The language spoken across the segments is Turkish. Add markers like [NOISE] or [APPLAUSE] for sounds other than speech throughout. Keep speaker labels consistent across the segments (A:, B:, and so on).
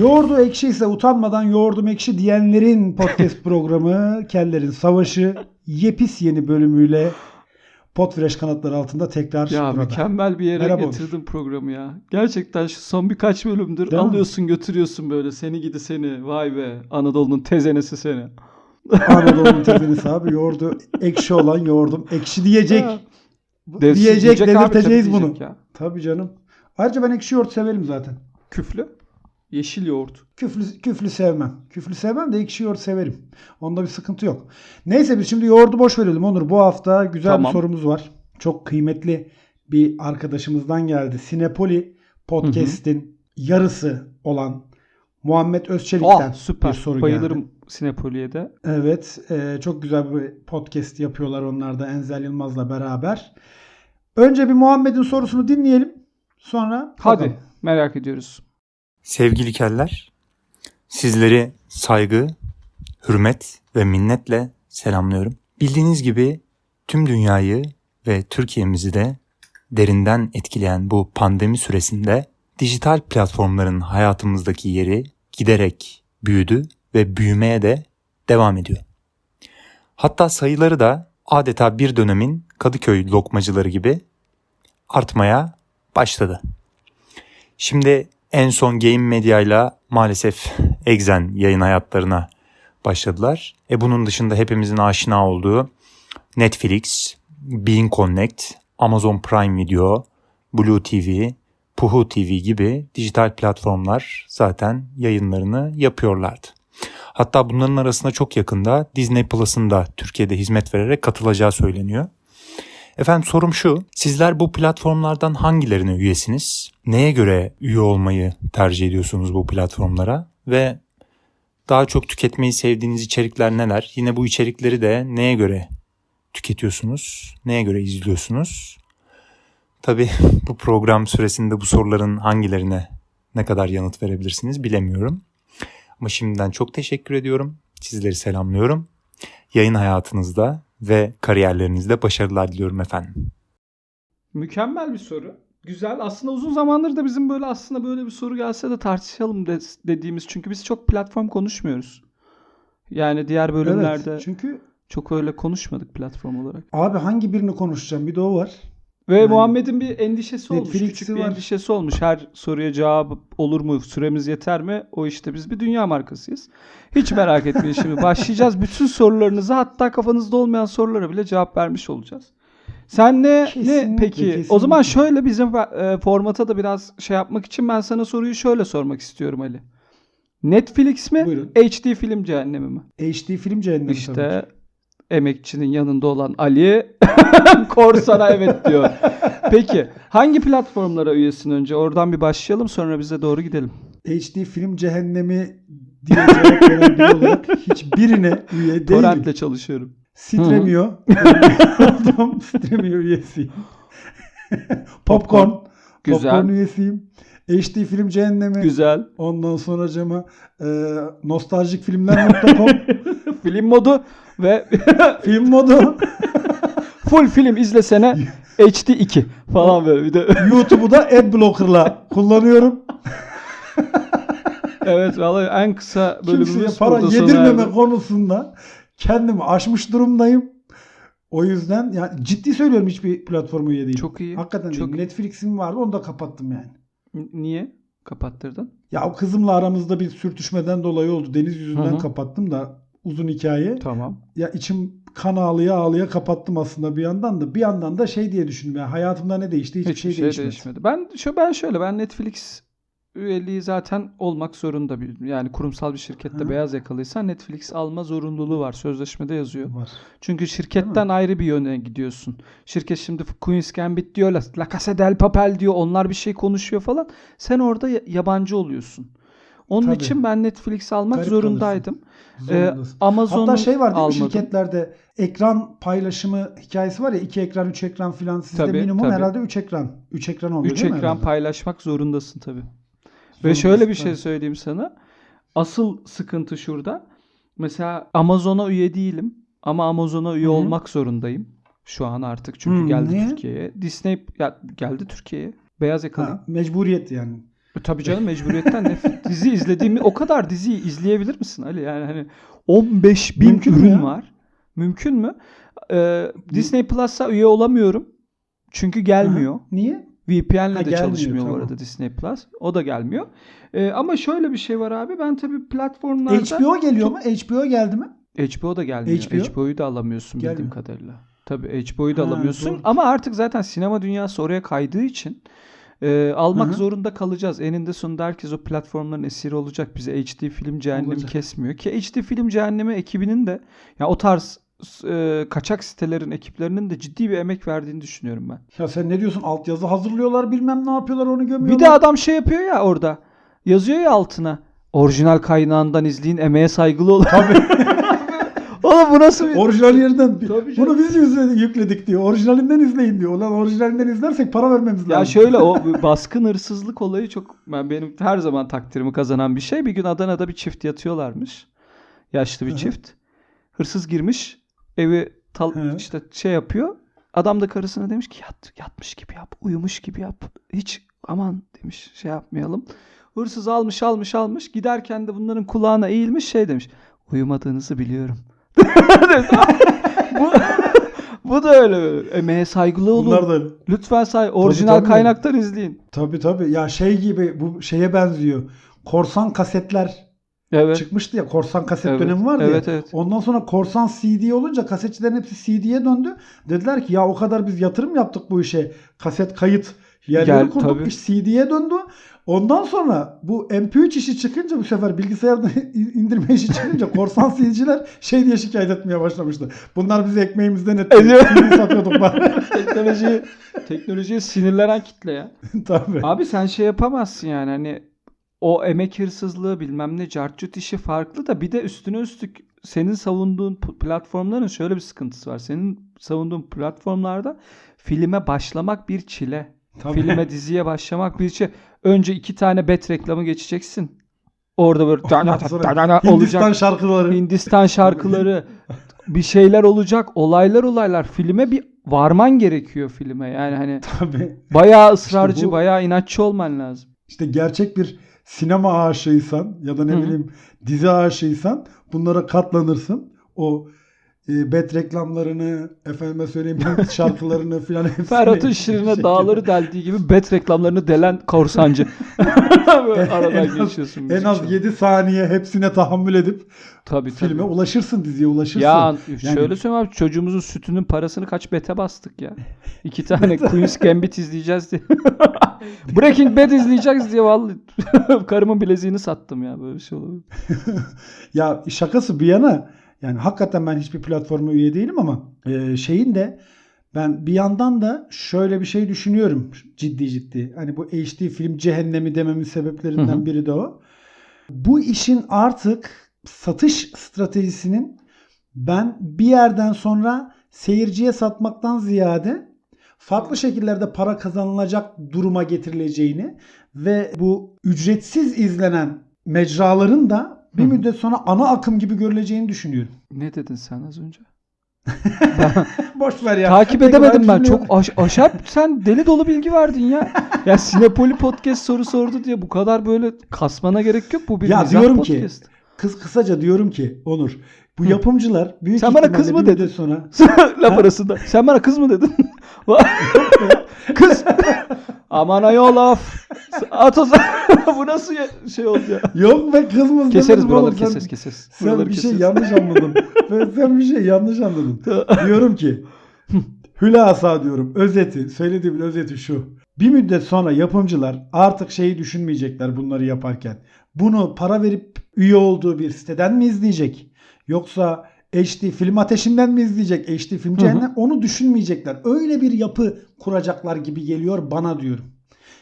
A: Yoğurdu ekşi ise utanmadan yoğurdum ekşi diyenlerin podcast [LAUGHS] programı Kellerin Savaşı yepis yeni bölümüyle Potfresh kanatları altında tekrar
B: Ya
A: burada.
B: mükemmel bir yere
A: Merhaba Onur.
B: getirdin programı ya. Gerçekten şu son birkaç bölümdür
A: Değil mi?
B: alıyorsun götürüyorsun böyle. Seni gidi seni. Vay be. Anadolu'nun tezenesi seni. [LAUGHS]
A: Anadolu'nun tezenesi abi yoğurdu ekşi olan yoğurdum ekşi diyecek. Diyecek
B: abi, tabii
A: dedirteceğiz bunu.
B: diyecek Ya.
A: Tabii canım. Ayrıca ben ekşi yoğurt severim zaten.
B: Küflü. Yeşil yoğurt.
A: Küflü, küflü sevmem. Küflü sevmem de ekşi yoğurt severim. Onda bir sıkıntı yok. Neyse biz şimdi yoğurdu boş verelim Onur. Bu hafta güzel
B: Tamam.
A: bir sorumuz var. Çok kıymetli bir arkadaşımızdan geldi. Sinepoli podcast'in yarısı olan Muhammed Özçelik'ten
B: Ah süper.
A: bir soru
B: Bayılırım
A: geldi.
B: Sinepoli'ye de.
A: Evet. e, çok güzel bir podcast yapıyorlar onlar da Enzel Yılmaz'la beraber. Önce bir Muhammed'in sorusunu dinleyelim. Sonra
B: Hadi.
A: bakalım.
B: Merak ediyoruz.
C: Sevgili keller, sizleri saygı, hürmet ve minnetle selamlıyorum. Bildiğiniz gibi tüm dünyayı ve Türkiye'mizi de derinden etkileyen bu pandemi süresinde dijital platformların hayatımızdaki yeri giderek büyüdü ve büyümeye de devam ediyor. Hatta sayıları da adeta bir dönemin Kadıköy lokmacıları gibi artmaya başladı. Şimdi en son Game Media ile maalesef Exen yayın hayatlarına başladılar. E bunun dışında hepimizin aşina olduğu Netflix, Bean Connect, Amazon Prime Video, Blue TV, Puhu TV gibi dijital platformlar zaten yayınlarını yapıyorlardı. Hatta bunların arasında çok yakında Disney Plus'ın da Türkiye'de hizmet vererek katılacağı söyleniyor. Efendim sorum şu. Sizler bu platformlardan hangilerine üyesiniz? Neye göre üye olmayı tercih ediyorsunuz bu platformlara? Ve daha çok tüketmeyi sevdiğiniz içerikler neler? Yine bu içerikleri de neye göre tüketiyorsunuz? Neye göre izliyorsunuz? Tabii [LAUGHS] bu program süresinde bu soruların hangilerine ne kadar yanıt verebilirsiniz bilemiyorum. Ama şimdiden çok teşekkür ediyorum. Sizleri selamlıyorum. Yayın hayatınızda ve kariyerlerinizde başarılar diliyorum efendim.
B: Mükemmel bir soru. Güzel. Aslında uzun zamandır da bizim böyle aslında böyle bir soru gelse de tartışalım de- dediğimiz. Çünkü biz çok platform konuşmuyoruz. Yani diğer bölümlerde
A: Evet. Çünkü
B: çok öyle konuşmadık platform olarak.
A: abi hangi birini konuşacağım? Bir de o var.
B: Ve
A: Yani
B: Muhammed'in bir endişesi olmuş.
A: Netflix'i
B: Küçük bir
A: var.
B: endişesi olmuş. Her soruya cevap olur mu? Süremiz yeter mi? O işte biz bir dünya markasıyız. Hiç merak etmeyin şimdi. [LAUGHS] Başlayacağız. Bütün sorularınıza hatta kafanızda olmayan sorulara bile cevap vermiş olacağız. Sen ne, ne peki?
A: kesinlikle.
B: O zaman şöyle bizim e, formata da biraz şey yapmak için ben sana soruyu şöyle sormak istiyorum Ali. Netflix mi?
A: Buyurun.
B: HD film cehennemi mi?
A: HD film cehennemi tabii
B: İşte
A: ki.
B: Emekçinin yanında olan Ali [LAUGHS] Korsan'a evet diyor. Peki hangi platformlara üyesin önce? Oradan bir başlayalım sonra bize doğru gidelim.
A: HD film cehennemi diye cevap veren biri olarak hiçbirine üye değilim.
B: Torrent'le çalışıyorum.
A: Stremio. Oldum. Stremio üyesiyim. Popcorn.
B: Güzel.
A: Popcorn üyesiyim. HD film cehennemi.
B: Güzel.
A: Ondan sonra cama e, nostaljikfilmler.com [LAUGHS]
B: film modu ve [LAUGHS]
A: film modu. [LAUGHS]
B: full film izlesene HD 2 falan böyle bir de. [LAUGHS]
A: YouTube'u da adblocker'la kullanıyorum.
B: evet vallahi en kısa
A: Kimseye
B: bölümümüz
A: para
B: burada sona
A: yedirmeme
B: erdi.
A: konusunda kendimi aşmış durumdayım. O yüzden yani ciddi söylüyorum hiçbir platforma üye değilim.
B: Çok iyi.
A: Hakikaten
B: Çok
A: değil. Netflix'im vardı onu da kapattım yani.
B: Niye kapattırdın?
A: Ya o kızımla aramızda bir sürtüşmeden dolayı oldu. Deniz yüzünden
B: Hı hı.
A: kapattım da uzun hikaye.
B: Tamam.
A: Ya içim kan ağlıya ağlıya kapattım aslında bir yandan da. Bir yandan da şey diye düşündüm ya hayatımda ne değişti? Hiçbir,
B: Hiçbir
A: şey,
B: şey,
A: değişmedi.
B: değişmedi. Ben şu ben şöyle ben Netflix üyeliği zaten olmak zorunda bir yani kurumsal bir şirkette
A: Hı.
B: beyaz yakalıysan Netflix alma zorunluluğu var. Sözleşmede yazıyor.
A: Var.
B: Çünkü şirketten ayrı bir yöne gidiyorsun. Şirket şimdi Queen's Gambit diyor, La Casa del Papel diyor. Onlar bir şey konuşuyor falan. Sen orada ya- yabancı oluyorsun. Onun
A: Tabii.
B: için ben Netflix almak
A: Garip
B: zorundaydım. Ee. Amazon'u
A: Hatta şey var değil mi şirketlerde ekran paylaşımı hikayesi var ya iki ekran üç ekran filan sizde
B: Tabii,
A: minimum
B: tabii.
A: herhalde üç ekran. Üç ekran oluyor
B: 3
A: değil mi
B: ekran
A: herhalde?
B: paylaşmak zorundasın tabii. Ve
A: Zorundasın,
B: şöyle bir şey söyleyeyim sana. Asıl sıkıntı şurada. Mesela Amazon'a üye değilim ama Amazon'a üye
A: Hı hı.
B: olmak zorundayım. Şu an artık çünkü
A: Hı,
B: geldi
A: niye?
B: Türkiye'ye. Disney ya geldi Türkiye'ye. Beyaz yakalı.
A: Ha, mecburiyet yani.
B: E, tabii canım mecburiyetten nefret. Dizi izlediğimi o kadar diziyi izleyebilir misin Ali? Yani hani 15 bin
A: Mümkün mü
B: ürün
A: ya?
B: var. Mümkün mü? Ee, Disney Plus'a üye olamıyorum. Çünkü gelmiyor.
A: Aha. Niye?
B: VPN'le de çalışmıyor bu
A: tamam.
B: arada Disney Plus. O da gelmiyor. Ee, ama şöyle bir şey var abi. Ben tabii platformlarda
A: HBO geliyor mu? HBO geldi mi?
B: HBO da gelmiyor.
A: HBO?
B: HBO'yu da alamıyorsun bildiğim
A: Gelmiyor.
B: kadarıyla. Tabii HBO'yu da
A: Ha,
B: alamıyorsun.
A: doğru.
B: Ama artık zaten sinema dünyası oraya kaydığı için e, almak
A: Hı hı.
B: zorunda kalacağız. Eninde sonunda herkes o platformların esiri olacak. Bize HD film cehennemi
A: Olacak.
B: kesmiyor. Ki HD film cehennemi ekibinin de ya o tarz e, kaçak sitelerin ekiplerinin de ciddi bir emek verdiğini düşünüyorum ben.
A: Ya sen ne diyorsun? Altyazı hazırlıyorlar bilmem ne yapıyorlar onu gömüyorlar.
B: Bir de adam şey yapıyor ya orada. Yazıyor ya altına. Orijinal kaynağından izleyin emeğe saygılı olun. [LAUGHS] Oğlum bu nasıl bir...
A: Orijinal yerden
B: Tabii canım.
A: bunu biz yüzledik, yükledik diyor. Orijinalinden izleyin diyor. Ulan orijinalinden izlersek para vermemiz lazım.
B: Ya şöyle o [LAUGHS] baskın hırsızlık olayı çok ben benim her zaman takdirimi kazanan bir şey. Bir gün Adana'da bir çift yatıyorlarmış. Yaşlı bir
A: Hı hı.
B: çift. Hırsız girmiş. Evi tal,
A: Hı.
B: işte şey yapıyor. Adam da karısına demiş ki yat, yatmış gibi yap, uyumuş gibi yap. Hiç aman demiş şey yapmayalım. Hırsız almış almış almış. Giderken de bunların kulağına eğilmiş şey demiş. Uyumadığınızı biliyorum. Bu, bu da öyle. böyle. Emeğe saygılı olun.
A: Bunlar da
B: Lütfen say orijinal
A: tabii.
B: kaynaktan izleyin.
A: tabii tabii. Ya şey gibi bu şeye benziyor. Korsan kasetler
B: Evet.
A: çıkmıştı ya. Korsan kaset
B: Evet,
A: dönemi vardı
B: evet,
A: ya.
B: evet.
A: Ondan sonra korsan CD olunca kasetçilerin hepsi CD'ye döndü. Dediler ki ya o kadar biz yatırım yaptık bu işe. Kaset kayıt yerleri
B: Gel,
A: kurduk.
B: tabii.
A: iş CD'ye döndü. Ondan sonra bu MP3 işi çıkınca bu sefer bilgisayarda [LAUGHS] indirme işi çıkınca korsan [LAUGHS] CD'ciler şey diye şikayet etmeye başlamıştı. Bunlar bizi ekmeğimizden etti. Satıyorduk bari. [LAUGHS]
B: Teknolojiyi teknolojiye sinirlenen kitle ya.
A: tabii.
B: Abi sen şey yapamazsın yani hani o emek hırsızlığı bilmem ne cartçut işi farklı da bir de üstüne üstlük senin savunduğun platformların şöyle bir sıkıntısı var. Senin savunduğun platformlarda filme başlamak bir çile.
A: Tabii.
B: Filme diziye başlamak bir çile. Önce iki tane bet reklamı geçeceksin. Orada böyle
A: Ondan sonra
B: olacak.
A: Hindistan şarkıları.
B: Hindistan şarkıları bir şeyler olacak. Olaylar olaylar. Filme bir varman gerekiyor filme. Yani hani [LAUGHS]
A: Tabii.
B: bayağı ısrarcı,
A: bu-
B: bayağı inatçı olman lazım.
A: İşte gerçek bir sinema aşığıysan ya da ne
B: Hı hı.
A: bileyim dizi aşığıysan bunlara katlanırsın. O bet reklamlarını, efendime söyleyeyim [LAUGHS] şarkılarını filan hepsini
B: Ferhat'ın şirine dağları deldiği gibi bet reklamlarını delen korsancı. [LAUGHS] Aradan
A: En az-
B: geçiyorsun.
A: En az
B: çalıyor.
A: 7 saniye hepsine tahammül edip
B: tabii, tabii.
A: filme ulaşırsın, diziye ulaşırsın.
B: Ya
A: Yani-
B: şöyle söyleyeyim abi çocuğumuzun sütünün parasını kaç bete bastık ya. İki tane Queen's Gambit izleyeceğiz diye. [LAUGHS] Breaking Bad izleyeceğiz diye vallahi karımın bileziğini sattım ya böyle bir şey olur.
A: Ya şakası bir yana yani hakikaten ben hiçbir platforma üye değilim ama e, şeyin de ben bir yandan da şöyle bir şey düşünüyorum ciddi ciddi. Hani bu HD film cehennemi dememin sebeplerinden
B: Hı hı.
A: biri de o. Bu işin artık satış stratejisinin ben bir yerden sonra seyirciye satmaktan ziyade farklı şekillerde para kazanılacak duruma getirileceğini ve bu ücretsiz izlenen mecraların da bir
B: Hı
A: müddet sonra ana akım gibi görüleceğini düşünüyorum.
B: Ne dedin sen az önce? [LAUGHS]
A: Boş ver ya.
B: Takip edemedim ben. Çok aş aşap sen deli dolu bilgi verdin ya. Ya Sinepoli podcast soru sordu diye bu kadar böyle kasmana gerek yok. Bu bir
A: Ya diyorum ki,
B: podcast.
A: Kız kısaca diyorum ki Onur bu yapımcılar büyük
B: Sen bana kız mı dedin?
A: sonra [LAUGHS]
B: Laf arasında. Sen bana kız mı dedin? [LAUGHS] kız. Aman ayol laf. At o zaman. [LAUGHS] bu nasıl ya- şey oldu ya?
A: yok be kız mı
B: Keseriz
A: demedim
B: buraları
A: oğlum, sen-
B: keseriz keseriz.
A: Sen
B: Buraları
A: bir şey
B: keseriz.
A: yanlış anladın. Ben- sen bir şey yanlış anladın. diyorum ki hülasa diyorum. Özeti, söylediğimin özeti şu. Bir müddet sonra yapımcılar artık şeyi düşünmeyecekler bunları yaparken. Bunu para verip üye olduğu bir siteden mi izleyecek? Yoksa HD film ateşinden mi izleyecek? HD film
B: hı.
A: cehennem onu düşünmeyecekler. Öyle bir yapı kuracaklar gibi geliyor bana diyorum.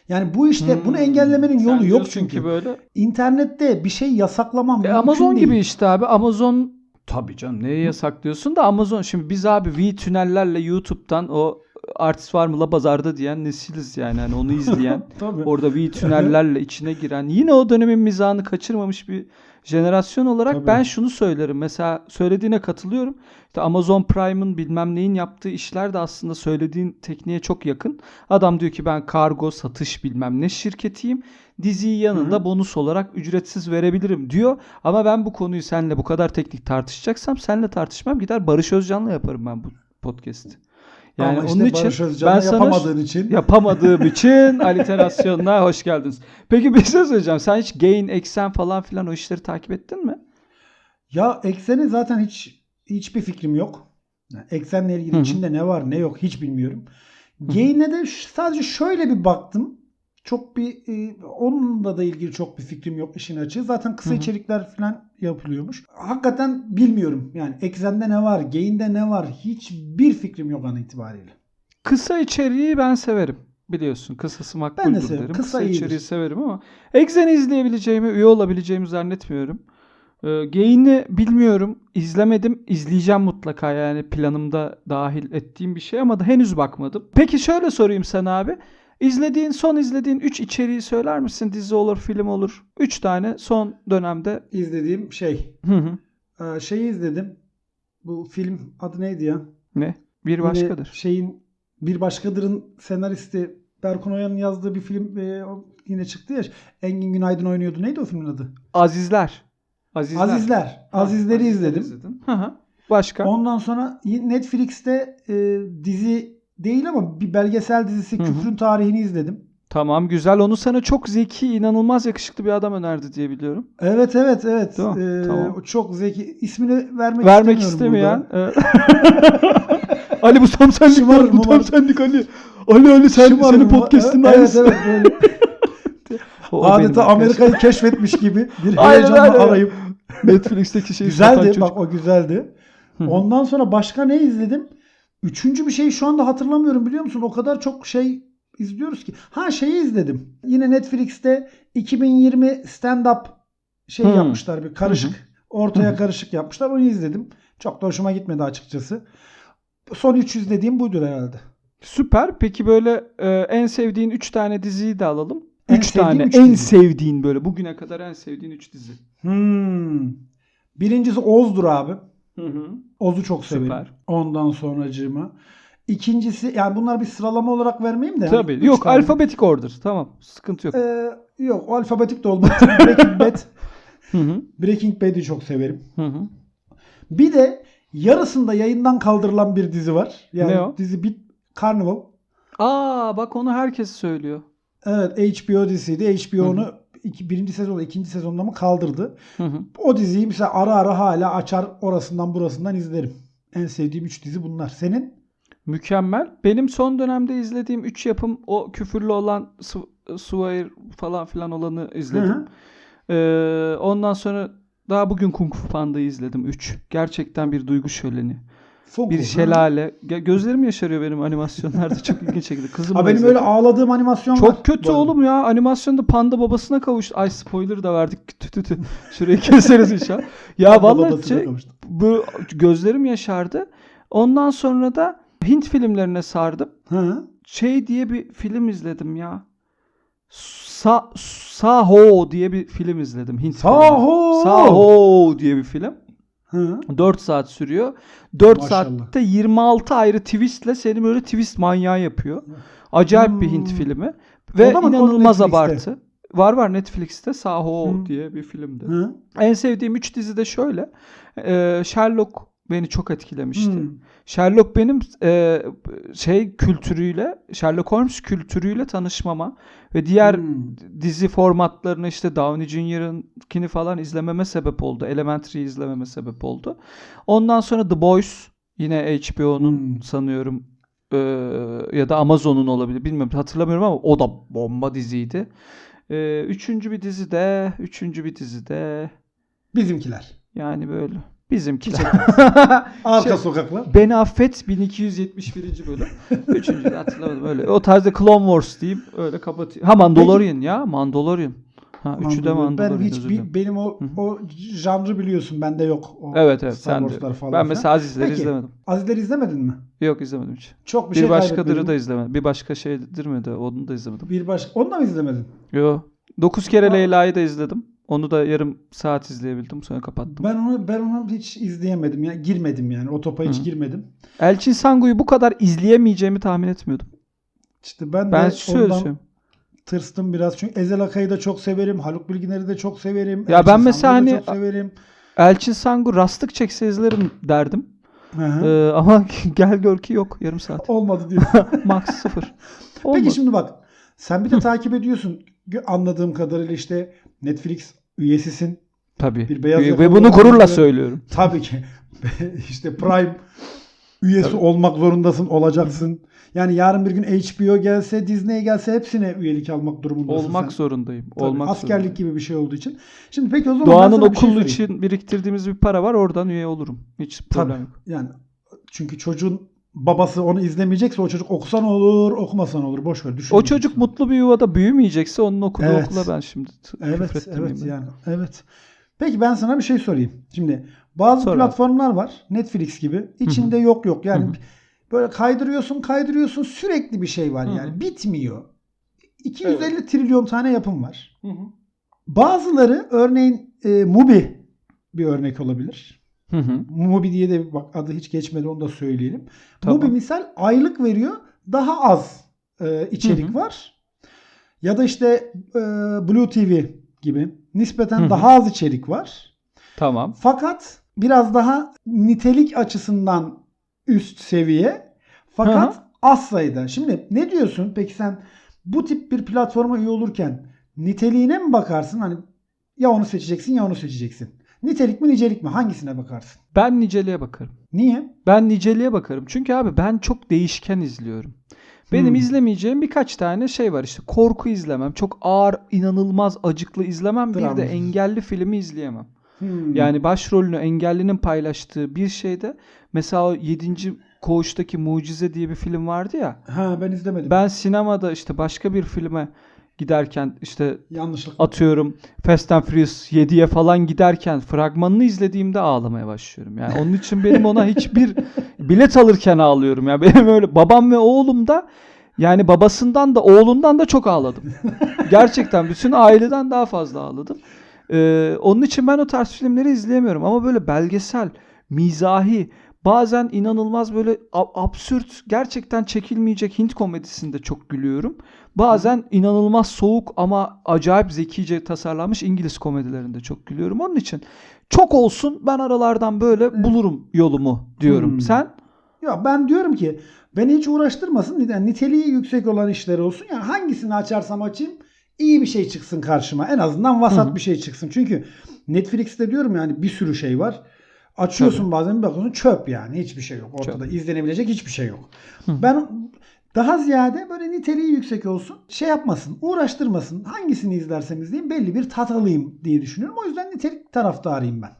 A: Yani bu işte bunu
B: Hmm.
A: engellemenin
B: Sen
A: yolu yok
B: diyorsun
A: çünkü.
B: ki böyle.
A: İnternette bir şey yasaklamam
B: E, Amazon
A: değil.
B: gibi işte abi. Amazon tabii canım neye yasaklıyorsun da Amazon şimdi biz abi V tünellerle YouTube'dan o artist var mı la pazarda diyen nesiliz yani. Hani onu izleyen. [LAUGHS] Orada V tünellerle içine giren yine o dönemin mizahını kaçırmamış bir jenerasyon olarak
A: Tabii.
B: ben şunu söylerim. Mesela söylediğine katılıyorum. İşte Amazon Prime'ın bilmem neyin yaptığı işler de aslında söylediğin tekniğe çok yakın. Adam diyor ki ben kargo, satış bilmem ne şirketiyim. Diziyi yanında
A: Hı hı.
B: bonus olarak ücretsiz verebilirim diyor. Ama ben bu konuyu seninle bu kadar teknik tartışacaksam seninle tartışmam gider Barış Özcan'la yaparım ben bu podcast'i. Yani
A: Ama işte
B: onun için
A: Barış Özcan'la
B: ben sana
A: yapamadığın için
B: yapamadığım [LAUGHS] için aliterasyonuna hoş geldiniz. Peki bir şey söyleyeceğim. Sen hiç gain, eksen falan filan o işleri takip ettin mi?
A: Ya ekseni zaten hiç hiçbir fikrim yok. Yani eksenle ilgili
B: Hı hı.
A: içinde ne var ne yok hiç bilmiyorum. Gain'e de sadece şöyle bir baktım. Çok bir e, onunla da ilgili çok bir fikrim yok işin açığı. Zaten kısa
B: Hı hı.
A: içerikler falan yapılıyormuş. Hakikaten bilmiyorum. Yani eksende ne var, gain'de ne var hiçbir fikrim yok an itibariyle.
B: Kısa içeriği ben severim. Biliyorsun kısası makbuldür
A: Ben de severim.
B: derim.
A: Kısa
B: Kısa,
A: iyidir.
B: içeriği severim ama Exen'i izleyebileceğimi, üye olabileceğimi zannetmiyorum. Ee, Gain'i bilmiyorum. izlemedim. İzleyeceğim mutlaka yani planımda dahil ettiğim bir şey ama da henüz bakmadım. Peki şöyle sorayım sana abi. İzlediğin, son izlediğin 3 içeriği söyler misin? Dizi olur, film olur. 3 tane son dönemde.
A: İzlediğim şey.
B: Hı hı.
A: e, şeyi izledim. Bu film adı neydi ya?
B: Ne? Bir
A: Yine
B: başkadır.
A: şeyin bir başkadırın senaristi Berkun Oya'nın yazdığı bir film e, yine çıktı ya. Engin Günaydın oynuyordu. Neydi o filmin adı?
B: Azizler. Azizler.
A: Azizler.
B: Ha,
A: Azizleri izledim.
B: izledin. Hı hı. Başka?
A: Ondan sonra Netflix'te e, dizi değil ama bir belgesel dizisi
B: Hı hı.
A: Küfrün Tarihini izledim.
B: Tamam güzel. Onu sana çok zeki, inanılmaz yakışıklı bir adam önerdi diye biliyorum.
A: Evet evet evet.
B: Değil mi?
A: E,
B: Tamam.
A: Çok zeki. İsmini vermek,
B: Vermek
A: istemiyorum
B: istemeyen. Evet. [LAUGHS] Ali bu tam senlik
A: Şımarır,
B: var. Bu tam senlik Ali. Ali Ali sen,
A: Şımarım
B: senin podcast'ın
A: evet,
B: aynısı.
A: Evet [LAUGHS]
B: O- o
A: adeta Amerika'yı keşfetmiş gibi bir
B: Aynen,
A: heyecanla
B: aynen.
A: arayıp
B: Netflix'teki şeyi satan
A: Güzeldi. Bak o güzeldi. Ondan sonra başka ne izledim? Üçüncü bir şey şu anda hatırlamıyorum biliyor musun? O kadar çok şey izliyoruz ki. Ha şeyi izledim. Yine Netflix'te 2020 stand-up şey
B: Hı.
A: yapmışlar bir karışık. Ortaya karışık yapmışlar. Onu izledim. Çok da hoşuma gitmedi açıkçası. Son üç izlediğim buydu herhalde.
B: Süper. Peki böyle e, en sevdiğin 3 tane diziyi de alalım.
A: En
B: 3
A: sevdiğim
B: tane
A: üç
B: en
A: dizi.
B: sevdiğin böyle bugüne kadar en sevdiğin 3 dizi.
A: Hmm. Birincisi Oz'dur abi.
B: Hı hı.
A: Oz'u çok severim.
B: Süper.
A: Ondan sonracığıma. İkincisi yani bunlar bir sıralama olarak vermeyeyim de. yani
B: Tabii. Yok
A: tane.
B: alfabetik order. Tamam. Sıkıntı yok.
A: Ee, yok o alfabetik de olmaz. [LAUGHS] Breaking Bad.
B: Hı hı.
A: Breaking Bad'i çok severim.
B: Hı hı.
A: Bir de yarısında yayından kaldırılan bir dizi var. Yani
B: Ne o?
A: dizi bit Carnival.
B: Aa bak onu herkes söylüyor.
A: Evet HBO dizisiydi. HBO onu iki, birinci sezonda ikinci sezonda mı kaldırdı.
B: Hı hı.
A: O diziyi mesela ara ara hala açar orasından burasından izlerim. En sevdiğim üç dizi bunlar. Senin?
B: Mükemmel. Benim son dönemde izlediğim 3 yapım o küfürlü olan Suvair falan filan olanı izledim.
A: Hı
B: Ee, ondan sonra daha bugün Kung Fu Panda'yı izledim 3. Gerçekten bir duygu şöleni.
A: Funko.
B: Bir şelale. Ge- Gözlerim yaşarıyor benim animasyonlarda. Çok ilginç şekilde. Kızım
A: Ha benim öyle ağladığım animasyon var.
B: Çok kötü
A: bu arada.
B: oğlum ya. Animasyonda panda babasına kavuştu. Ay spoiler da verdik. Tü tü tü. Şurayı keseriz inşallah. [LAUGHS] Ya vallahi şey, bu gözlerim yaşardı. Ondan sonra da Hint filmlerine sardım.
A: Hı.
B: Şey diye bir film izledim ya. Sa Saho diye bir film izledim. Hint filmi.
A: Saho.
B: Saho diye bir film.
A: Hı.
B: 4 saat sürüyor. 4
A: Maşallah.
B: saatte 26 ayrı twistle seni böyle twist manyağı yapıyor. Acayip bir Hint
A: Hmm.
B: filmi. Ve inanılmaz abartı. Var var Netflix'te Saho
A: Hmm.
B: diye bir filmdi.
A: Hı.
B: En sevdiğim 3 dizi de şöyle. Ee, Sherlock beni çok etkilemişti.
A: Hı.
B: Sherlock benim e, şey kültürüyle, Sherlock Holmes kültürüyle tanışmama ve diğer
A: Hı.
B: dizi formatlarını işte Downey Jr.'ınkini falan izlememe sebep oldu. Elementary'i izlememe sebep oldu. Ondan sonra The Boys yine HBO'nun
A: Hmm.
B: sanıyorum e, ya da Amazon'un olabilir. Bilmiyorum hatırlamıyorum ama o da bomba diziydi. E, üçüncü bir dizi de, üçüncü bir dizi de
A: Bizimkiler.
B: yani böyle bizimkiler. [LAUGHS]
A: Arka
B: Şey-
A: sokaklar.
B: Beni affet 1271. bölüm. [LAUGHS] Üçüncü hatırlamadım öyle. O tarzda Clone Wars diyeyim öyle kapatayım. Ha Mandalorian ya Mandalorian. Ha, üçü de
A: Mandalorian. Ben
B: Mandalorian.
A: hiç
B: özür
A: bi-
B: dilerim.
A: benim o o janrı biliyorsun bende yok. O
B: Evet evet
A: Star
B: sen de.
A: Falan
B: Ben mesela Azizleri
A: Peki.
B: izlemedim.
A: Azizleri izlemedin mi?
B: Yok izlemedim hiç.
A: Çok bir,
B: Bir,
A: şey
B: başkadırı da izlemedim. Bir başka şeydir mi de onu da izlemedim.
A: Bir baş onu da mı izlemedin?
B: Yo. 9 kere. Leyla'yı da izledim. Onu da yarım saat izleyebildim sonra kapattım.
A: Ben onu ben onu hiç izleyemedim ya. Girmedim yani. O topa hiç
B: Hı.
A: girmedim.
B: Elçin Sangu'yu bu kadar izleyemeyeceğimi tahmin etmiyordum.
A: İşte ben,
B: Ben
A: de ondan tırstım biraz. Çünkü Ezel Akay'ı da çok severim. Haluk Bilginer'i de çok severim.
B: Ya
A: Elçin
B: ben mesela
A: Sangu'yu
B: hani-
A: çok severim.
B: Elçin Sangu rastlık çekse izlerim derdim.
A: Hı hı.
B: Ee, ama [LAUGHS] gel gör ki yok yarım saat.
A: Olmadı diyor. [LAUGHS]
B: Max sıfır. Olmadı.
A: Peki şimdi bak. Sen bir de takip ediyorsun. Anladığım kadarıyla işte Netflix üyesisin.
B: Tabii.
A: bir beyaz
B: Ve- bunu gururla söylüyorum.
A: Tabii ki. [LAUGHS] işte Prime üyesi olmak zorundasın, olacaksın. Yani yarın bir gün HBO gelse, Disney gelse hepsine üyelik almak durumundasın.
B: Olmak
A: sen.
B: zorundayım.
A: Tabii,
B: Olmak
A: askerlik
B: zorundayım.
A: gibi bir şey olduğu için. Şimdi peki o zaman
B: Doğan'ın
A: şey
B: okulu
A: sorayım.
B: için biriktirdiğimiz bir para var. Oradan üye olurum. Hiç problem
A: Tabii.
B: yok.
A: Yani çünkü çocuğun babası onu izlemeyecekse o çocuk okusan olur, okumasan olur. Boş ver.
B: O çocuk mutlu bir yuvada büyümeyecekse onun okuduğu
A: Evet.
B: okula ben şimdi
A: Evet, evet yani. Evet. Peki ben sana bir şey sorayım. Şimdi bazı
B: Sor abi.
A: platformlar var. Netflix gibi. İçinde yok yok. Yani
B: Hı hı.
A: böyle kaydırıyorsun, kaydırıyorsun. Sürekli bir şey var
B: Hı hı.
A: yani. Bitmiyor. 250 trilyon tane yapım var.
B: Hı hı.
A: Bazıları örneğin e, Mubi bir örnek olabilir.
B: Hı hı.
A: Mubi diye de bak adı hiç geçmedi onu da söyleyelim.
B: Tamam.
A: Mubi misal aylık veriyor. Daha az e, içerik
B: Hı hı.
A: var. Ya da işte e, Blue TV gibi nispeten
B: Hı hı.
A: daha az içerik var.
B: Tamam.
A: Fakat biraz daha nitelik açısından üst seviye. Fakat
B: Hı hı.
A: az sayıda. Şimdi ne diyorsun? Peki sen bu tip bir platforma üye olurken niteliğine mi bakarsın? Hani ya onu seçeceksin ya onu seçeceksin. Nitelik mi nicelik mi? Hangisine bakarsın?
B: Ben niceliğe bakarım.
A: Niye?
B: Ben niceliğe bakarım. Çünkü abi ben çok değişken izliyorum. Benim
A: Hmm.
B: izlemeyeceğim birkaç tane şey var işte. Korku izlemem. Çok ağır, inanılmaz acıklı izlemem. Bir de
A: Dram.
B: engelli filmi izleyemem.
A: Hmm.
B: Yani başrolünü engellinin paylaştığı bir şeyde mesela o 7. Koğuş'taki Mucize diye bir film vardı ya.
A: ha ben izlemedim.
B: Ben sinemada işte başka bir filme giderken işte
A: Yanlışlık.
B: atıyorum Fast and Furious 7'ye falan giderken fragmanını izlediğimde ağlamaya başlıyorum. Yani onun için benim ona hiçbir [LAUGHS] bilet alırken ağlıyorum. Ya benim öyle babam ve oğlum da yani babasından da oğlundan da çok ağladım. Gerçekten bütün aileden daha fazla ağladım. Ee, onun için ben o tarz filmleri izleyemiyorum ama böyle belgesel, mizahi, bazen inanılmaz böyle absürt, gerçekten çekilmeyecek Hint komedisinde çok gülüyorum. Bazen inanılmaz soğuk ama acayip zekice tasarlanmış İngiliz komedilerinde çok gülüyorum. Onun için çok olsun ben aralardan böyle bulurum yolumu diyorum.
A: Hmm.
B: Sen?
A: Ya ben diyorum ki beni hiç uğraştırmasın. Yani niteliği yüksek olan işler olsun. Yani hangisini açarsam açayım iyi bir şey çıksın karşıma. En azından vasat
B: Hı hı.
A: bir şey çıksın. Çünkü Netflix'te diyorum yani bir sürü şey var. Açıyorsun bazen bir bakıyorsun çöp yani. Hiçbir şey yok. Ortada izlenebilecek hiçbir şey yok.
B: Hı.
A: Ben daha ziyade böyle niteliği yüksek olsun. Şey yapmasın, uğraştırmasın. Hangisini izlersem izleyeyim belli bir tat alayım diye düşünüyorum. O yüzden nitelik taraftarıyım ben.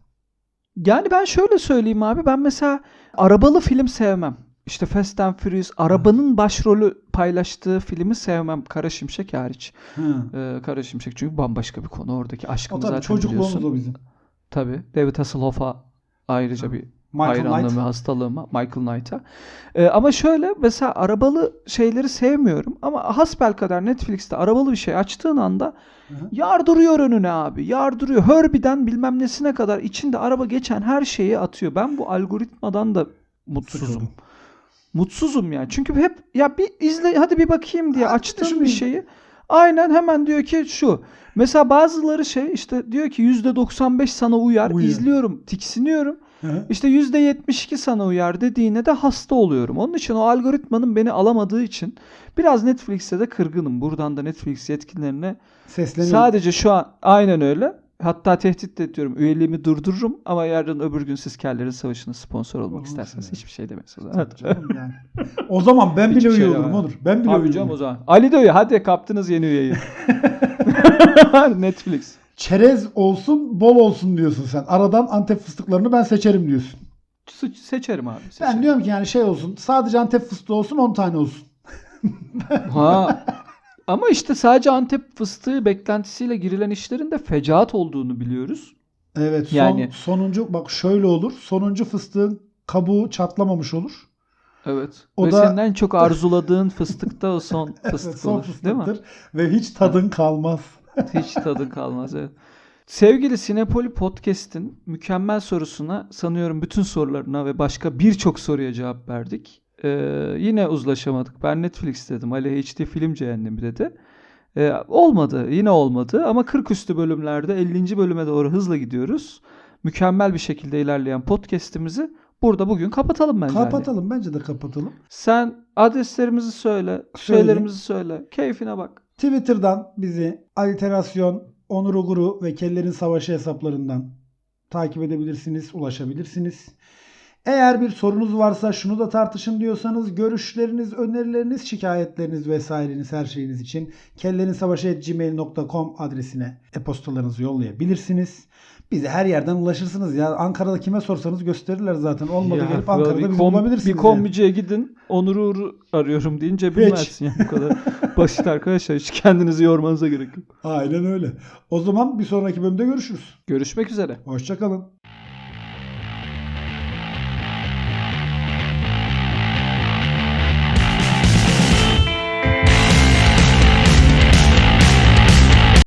B: Yani ben şöyle söyleyeyim abi. Ben mesela arabalı film sevmem. İşte Fast and Furious arabanın başrolü paylaştığı filmi sevmem. Kara Şimşek hariç.
A: Hı.
B: Ee, Kara Şimşek çünkü bambaşka bir konu. Oradaki
A: O
B: aşkını
A: tabii
B: zaten
A: çocukluğumuz
B: biliyorsun.
A: o bizim.
B: Tabii. David Hasselhoff'a ayrıca bir
A: Michael
B: hayranlığım
A: Knight.
B: hastalığıma Michael Knight'a. Ee, ama şöyle mesela arabalı şeyleri sevmiyorum ama hasbelkader Netflix'te arabalı bir şey açtığın anda
A: Hı hı.
B: yardırıyor önüne abi. Yardırıyor. Herbie'den bilmem nesine kadar içinde araba geçen her şeyi atıyor. Ben bu algoritmadan da mutsuzum.
A: Sıkıldım.
B: Mutsuzum yani. Çünkü hep ya bir izle hadi bir bakayım diye
A: Hadi
B: açtığım bir şeyi aynen hemen diyor ki şu. Mesela bazıları şey işte diyor ki %95 sana uyar.
A: Uyuyor.
B: izliyorum, tiksiniyorum.
A: Hı.
B: İşte %72 sana uyar dediğine de hasta oluyorum. Onun için o algoritmanın beni alamadığı için biraz Netflix'e de kırgınım. Buradan da Netflix yetkililerine
A: Sesleniyorum.
B: sadece şu an aynen öyle. Hatta tehdit de ediyorum. Üyeliğimi durdururum ama yarın öbür gün siz kellerin savaşına sponsor olmak
A: Olur
B: isterseniz hiçbir şey demezsiniz.
A: Tabii canım yani. O zaman ben [LAUGHS] bile
B: Hiçbir
A: üye
B: şey
A: olurum
B: demem.
A: olur. Ben bile
B: Abi
A: üye
B: canım o zaman. Ali diyor ya hadi kaptınız yeni üyeyi. [LAUGHS] [LAUGHS] Netflix.
A: Çerez olsun, bol olsun diyorsun sen. Aradan Antep fıstıklarını ben seçerim diyorsun.
B: Se- Seçerim abi. Seçerim.
A: Ben diyorum ki yani şey olsun. Sadece Antep fıstığı olsun 10 tane olsun.
B: Ha. Ama işte sadece Antep fıstığı beklentisiyle girilen işlerin de fecaat olduğunu biliyoruz.
A: Evet son,
B: Yani-
A: sonuncu bak şöyle olur. Sonuncu fıstığın kabuğu çatlamamış olur.
B: Evet.
A: O
B: Ve
A: da-
B: senin en çok arzuladığın fıstık da o son fıstık [LAUGHS]
A: Evet, son
B: olur. Değil mi?
A: fıstıktır ve hiç tadın kalmaz. [LAUGHS]
B: Hiç tadı kalmaz. Evet. Sevgili Sinepoli Podcast'in mükemmel sorusuna sanıyorum bütün sorularına ve başka birçok soruya cevap verdik. Ee, yine uzlaşamadık. Ben Netflix dedim. Ali HD film cehennemi dedi. Ee, olmadı. Yine olmadı. Ama 40 üstü bölümlerde 50. bölüme doğru hızla gidiyoruz. Mükemmel bir şekilde ilerleyen podcast'imizi burada bugün kapatalım bence.
A: Kapatalım bence de kapatalım.
B: Sen adreslerimizi söyle,
A: Söyle.
B: şeylerimizi söyle. Keyfine bak.
A: Twitter'dan bizi Aliterasyon, Onur Uguru ve Kellerin Savaşı hesaplarından takip edebilirsiniz, ulaşabilirsiniz. Eğer bir sorunuz varsa şunu da tartışın diyorsanız görüşleriniz, önerileriniz, şikayetleriniz vesaireniz her şeyiniz için kellerinsavaşı.gmail.com adresine e-postalarınızı yollayabilirsiniz. Bize her yerden ulaşırsınız ya. Ankara'da kime sorsanız gösterirler zaten. Olmadı
B: Ya,
A: gelip Ankara'da bizi bulabilirsiniz.
B: Bir
A: yani.
B: kombiciye gidin. Onur Uğur'u arıyorum deyince bilmezsin yani bu kadar [LAUGHS] basit arkadaşlar. Hiç kendinizi yormanıza gerek yok.
A: Aynen öyle. O zaman bir sonraki bölümde görüşürüz.
B: Görüşmek üzere.
A: Hoşçakalın.